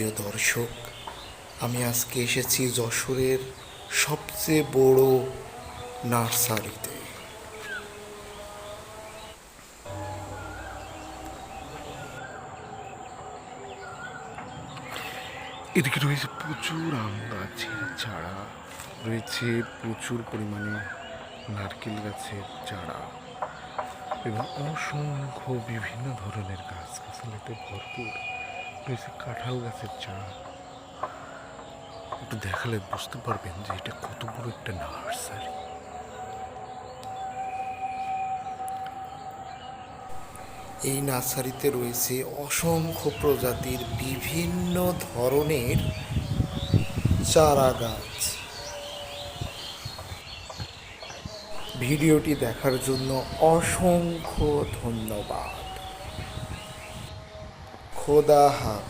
প্রিয় দর্শক, আমি আজকে এসেছি যশোরের সবচেয়ে বড় নার্সারিতে। এদিকে রয়েছে প্রচুর আম গাছের চারা, রয়েছে প্রচুর পরিমাণে নারকেল গাছের চারা এবং অসংখ্য বিভিন্ন ধরনের গাছ গাছালিতে ভরপুর রয়েছে কাঁঠাল গাছের চারা। একটু দেখালে বুঝতে পারবেন যে এটা কত বড় একটা নার্সারি। এই নার্সারিতে রয়েছে অসংখ্য প্রজাতির বিভিন্ন ধরনের চারা গাছ। ভিডিওটি দেখার জন্য অসংখ্য ধন্যবাদ। 多大啊？